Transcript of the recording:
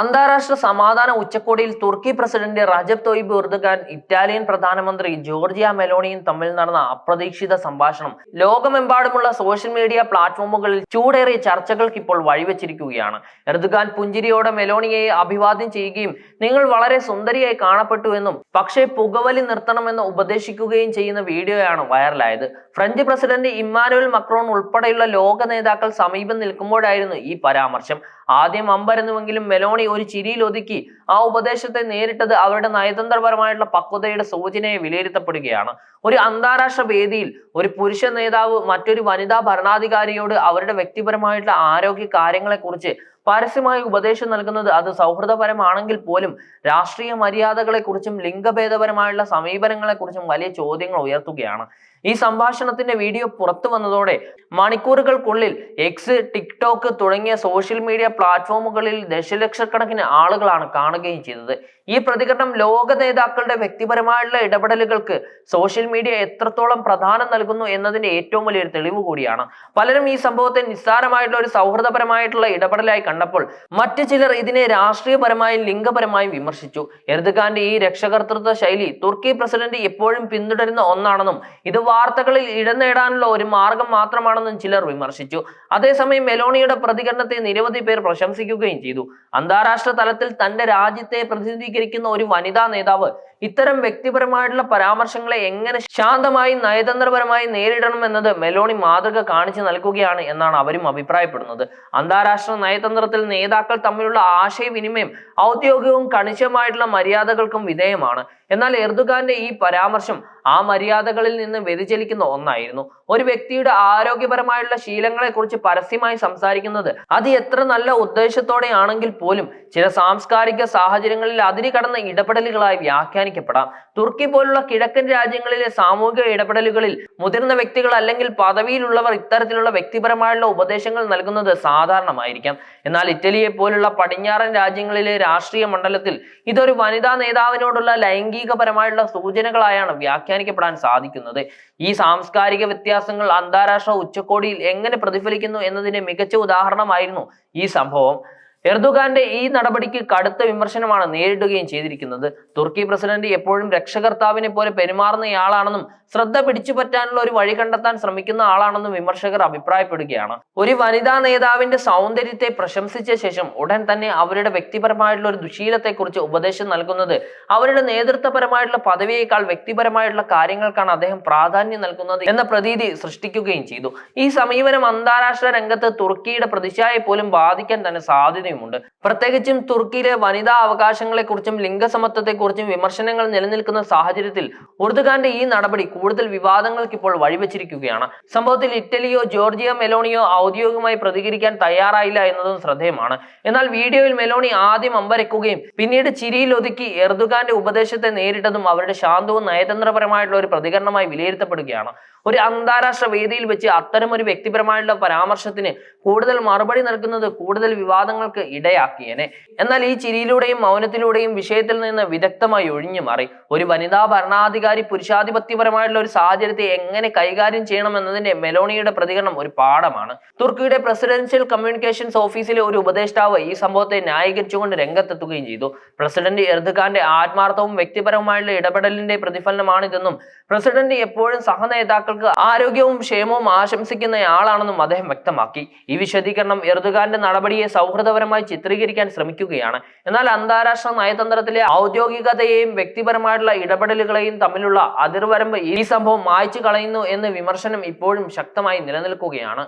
അന്താരാഷ്ട്ര സമാധാന ഉച്ചകോടിയിൽ തുർക്കി president Recep Tayyip Erdogan Italian പ്രധാനമന്ത്രി ജോർജിയ മെലോണിയും തമ്മിൽ നടന്ന അപ്രതീക്ഷിത സംഭാഷണം. ലോകമെമ്പാടുമുള്ള സോഷ്യൽ മീഡിയ പ്ലാറ്റ്ഫോമുകളിൽ ചൂടേറിയ ചർച്ചകൾക്ക് ഇപ്പോൾ വഴിവെച്ചിരിക്കുകയാണ്. എർദുഖാൻ പുഞ്ചിരിയോടെ മെലോണിയെ അഭിവാദ്യം ചെയ്യുകയും നിങ്ങൾ വളരെ സുന്ദരിയായി കാണപ്പെട്ടു എന്നും പക്ഷേ പുകവലി നിർത്തണമെന്ന് ഉപദേശിക്കുകയും ചെയ്യുന്ന വീഡിയോയാണ് വൈറലായത്. ഫ്രഞ്ച് പ്രസിഡന്റ് ഇമ്മാനുവൽ മക്രോൺ ഉൾപ്പെടെയുള്ള ലോക നേതാക്കൾ സമീപം നിൽക്കുമ്പോഴായിരുന്നു ഈ പരാമർശം. ആദ്യം അമ്പരന്നുവെങ്കിലും മെലോണി ഒരു ചിരിയിൽ ഒതുക്കി ആ ഉപദേശത്തെ നേരിട്ടത് അവരുടെ നയതന്ത്രപരമായിട്ടുള്ള പക്വതയുടെ സൂചനയെ വിലയിരുത്തപ്പെടുകയാണ്. ഒരു അന്താരാഷ്ട്ര വേദിയിൽ ഒരു പുരുഷ നേതാവ് മറ്റൊരു വനിതാ ഭരണാധികാരിയോട് അവരുടെ വ്യക്തിപരമായിട്ടുള്ള ആരോഗ്യ കാര്യങ്ങളെക്കുറിച്ച് പരസ്യമായി ഉപദേശം നൽകുന്നത് അത് സൗഹൃദപരമാണെങ്കിൽ പോലും രാഷ്ട്രീയ മര്യാദകളെക്കുറിച്ചും ലിംഗഭേദപരമായുള്ള സമീപനങ്ങളെക്കുറിച്ചും വലിയ ചോദ്യങ്ങൾ ഉയർത്തുകയാണ്. ഈ സംഭാഷണത്തിന്റെ വീഡിയോ പുറത്തു വന്നതോടെ മണിക്കൂറുകൾക്കുള്ളിൽ എക്സ് ടിക്ടോക്ക് തുടങ്ങിയ സോഷ്യൽ മീഡിയ പ്ലാറ്റ്ഫോമുകളിൽ ദശലക്ഷക്കണക്കിന് ആളുകളാണ് കാണുകയും ചെയ്തത്. ഈ പ്രതികരണം ലോക നേതാക്കളുടെ വ്യക്തിപരമായുള്ള ഇടപെടലുകൾക്ക് സോഷ്യൽ മീഡിയ എത്രത്തോളം പ്രധാനം നൽകുന്നു എന്നതിന്റെ ഏറ്റവും വലിയൊരു തെളിവ് കൂടിയാണ്. പലരും ഈ സംഭവത്തെ നിസ്സാരമായിട്ടുള്ള ഒരു സൗഹൃദപരമായിട്ടുള്ള ഇടപെടലായി കണ്ടപ്പോൾ മറ്റു ചിലർ ഇതിനെ രാഷ്ട്രീയപരമായും ലിംഗപരമായും വിമർശിച്ചു. എർദുഖാന്റെ ഈ രക്ഷകർത്തൃത്വ ശൈലി തുർക്കി പ്രസിഡന്റ് എപ്പോഴും പിന്തുടരുന്ന ഒന്നാണെന്നും ഇത് വാർത്തകളിൽ ഇടം നേടാനുള്ള ഒരു മാർഗം മാത്രമാണെന്നും ചിലർ വിമർശിച്ചു. അതേസമയം മെലോണിയുടെ പ്രതികരണത്തെ നിരവധി പേർ പ്രശംസിക്കുകയും ചെയ്തു. അന്താരാഷ്ട്ര തലത്തിൽ തന്റെ രാജ്യത്തെ പ്രതിനിധീകരിക്കുന്ന ഒരു വനിതാ നേതാവ് ഇത്തരം വ്യക്തിപരമായിട്ടുള്ള പരാമർശങ്ങളെ എങ്ങനെ ശാന്തമായി നയതന്ത്രപരമായി നേരിടണം എന്നത് മെലോണി മാതൃക കാണിച്ചു നൽകുകയാണ് എന്നാണ് അവരും അഭിപ്രായപ്പെടുന്നത്. അന്താരാഷ്ട്ര നയതന്ത്രത്തിൽ നേതാക്കൾ തമ്മിലുള്ള ആശയവിനിമയം ഔദ്യോഗികവും കണിശമായിട്ടുള്ള മര്യാദകൾക്കും വിധേയമാണ്. എന്നാൽ എർദുഖാന്റെ ഈ പരാമർശം ആ മര്യാദകളിൽ നിന്ന് വ്യതിചലിക്കുന്ന ഒന്നായിരുന്നു. ഒരു വ്യക്തിയുടെ ആരോഗ്യപരമായുള്ള ശീലങ്ങളെക്കുറിച്ച് പരസ്യമായി സംസാരിക്കുന്നത് അത് എത്ര നല്ല ഉദ്ദേശത്തോടെയാണെങ്കിൽ പോലും ചില സാംസ്കാരിക സാഹചര്യങ്ങളിൽ അതിരി കടന്ന ഇടപെടലുകളായി വ്യാഖ്യാനിക്കപ്പെടാം തുർക്കി പോലുള്ള കിഴക്കൻ രാജ്യങ്ങളിലെ സാമൂഹിക ഇടപെടലുകളിൽ മുതിർന്ന വ്യക്തികൾ അല്ലെങ്കിൽ പദവിയിലുള്ളവർ ഇത്തരത്തിലുള്ള വ്യക്തിപരമായുള്ള ഉപദേശങ്ങൾ നൽകുന്നത് സാധാരണമായിരിക്കാം. എന്നാൽ ഇറ്റലിയെ പോലുള്ള പടിഞ്ഞാറൻ രാജ്യങ്ങളിലെ രാഷ്ട്രീയ മണ്ഡലത്തിൽ ഇതൊരു വനിതാ നേതാവിനോടുള്ള ലൈംഗികപരമായുള്ള സൂചനകളായാണ് വ്യാഖ്യാനിക്കപ്പെടാൻ സാധിക്കുന്നത്. ഈ സാംസ്കാരിക വ്യത്യാസങ്ങൾ അന്താരാഷ്ട്ര ഉച്ചകോടിയിൽ എങ്ങനെ പ്രതിഫലിക്കുന്നു എന്നതിന്റെ മികച്ച ഉദാഹരണമായിരുന്നു ഈ സംഭവം. എർദുഗാന്റെ ഈ നടപടിക്ക് കടുത്ത വിമർശനമാണ് നേരിടുകയും ചെയ്തിരിക്കുന്നത്. തുർക്കി പ്രസിഡന്റ് എപ്പോഴും രക്ഷകർത്താവിനെ പോലെ പെരുമാറുന്നയാളാണെന്നും ശ്രദ്ധ പിടിച്ചുപറ്റാനുള്ള ഒരു വഴി കണ്ടെത്താൻ ശ്രമിക്കുന്ന ആളാണെന്നും വിമർശകർ അഭിപ്രായപ്പെടുകയാണ്. ഒരു വനിതാ നേതാവിന്റെ സൗന്ദര്യത്തെ പ്രശംസിച്ച ശേഷം ഉടൻ തന്നെ അവരുടെ വ്യക്തിപരമായിട്ടുള്ള ഒരു ദുശീലത്തെക്കുറിച്ച് ഉപദേശം നൽകുന്നത് അവരുടെ നേതൃത്വപരമായിട്ടുള്ള പദവിയേക്കാൾ വ്യക്തിപരമായിട്ടുള്ള കാര്യങ്ങൾക്കാണ് അദ്ദേഹം പ്രാധാന്യം നൽകുന്നത് എന്ന പ്രതീതി സൃഷ്ടിക്കുകയും ചെയ്തു. ഈ സമീപനം അന്താരാഷ്ട്ര രംഗത്ത് തുർക്കിയുടെ പ്രതിച്ഛായെ പോലും ബാധിക്കാൻ തന്നെ സാധ്യതയുമുണ്ട് പ്രത്യേകിച്ചും തുർക്കിയിലെ വനിതാ അവകാശങ്ങളെ കുറിച്ചും ലിംഗസമത്വത്തെ കുറിച്ചും വിമർശനങ്ങൾ നിലനിൽക്കുന്ന സാഹചര്യത്തിൽ ഉർദുഖാന്റെ ഈ നടപടി കൂടുതൽ വിവാദങ്ങൾക്ക് ഇപ്പോൾ വഴിവെച്ചിരിക്കുകയാണ്. സംഭവത്തിൽ ഇറ്റലിയോ ജോർജിയ മെലോണിയോ ഔദ്യോഗികമായി പ്രതികരിക്കാൻ തയ്യാറായില്ല എന്നതും ശ്രദ്ധേയമാണ്. എന്നാൽ വീഡിയോയിൽ മെലോണി ആദ്യം അമ്പരക്കുകയും പിന്നീട് ചിരിയിൽ ഒതുക്കി എർദുഖാന്റെ ഉപദേശത്തെ നേരിട്ടതും അവരുടെ ശാന്തവും നയതന്ത്രപരമായിട്ടുള്ള ഒരു പ്രതികരണമായി വിലയിരുത്തപ്പെടുകയാണ്. ഒരു അന്താരാഷ്ട്ര വേദിയിൽ വെച്ച് അത്തരം ഒരു വ്യക്തിപരമായുള്ള പരാമർശത്തിന് കൂടുതൽ മറുപടി നൽകുന്നത് കൂടുതൽ വിവാദങ്ങൾക്ക് ഇടയാക്കിയേനെ. എന്നാൽ ഈ ചിരിയിലൂടെയും മൗനത്തിലൂടെയും വിഷയത്തിൽ നിന്ന് വിദഗ്ധമായി ഒഴിഞ്ഞു മാറി. ഒരു വനിതാ ഭരണാധികാരി പുരുഷാധിപത്യപരമായുള്ള ഒരു സാഹചര്യത്തെ എങ്ങനെ കൈകാര്യം ചെയ്യണം എന്നതിന്റെ മെലോണിയുടെ പ്രതികരണം ഒരു പാഠമാണ്. തുർക്കിയുടെ പ്രസിഡൻഷ്യൽ കമ്മ്യൂണിക്കേഷൻസ് ഓഫീസിലെ ഒരു ഉപദേഷ്ടാവ് ഈ സംഭവത്തെ ന്യായീകരിച്ചുകൊണ്ട് രംഗത്തെത്തുകയും ചെയ്തു. പ്രസിഡന്റ് എർദുഖാന്റെ ആത്മാർത്ഥവും വ്യക്തിപരവുമായുള്ള ഇടപെടലിന്റെ പ്രതിഫലനമാണിതെന്നും പ്രസിഡന്റ് എപ്പോഴും സഹനേതാക്കൾക്ക് ആരോഗ്യവും ക്ഷേമവും ആശംസിക്കുന്നയാളാണെന്നും അദ്ദേഹം വ്യക്തമാക്കി. ഈ വിശദീകരണം എർദുഗാന്റെ നടപടിയെ സൗഹൃദപരമായി ചിത്രീകരിക്കാൻ ശ്രമിക്കുകയാണ്. എന്നാൽ അന്താരാഷ്ട്ര നയതന്ത്രത്തിലെ ഔദ്യോഗികതയെയും വ്യക്തിപരമായിട്ടുള്ള ഇടപെടലുകളെയും തമ്മിലുള്ള അതിർവരമ്പ് ഈ സംഭവം മായ്ച്ചു കളയുന്നു എന്ന് വിമർശനം ഇപ്പോഴും ശക്തമായി നിലനിൽക്കുകയാണ്.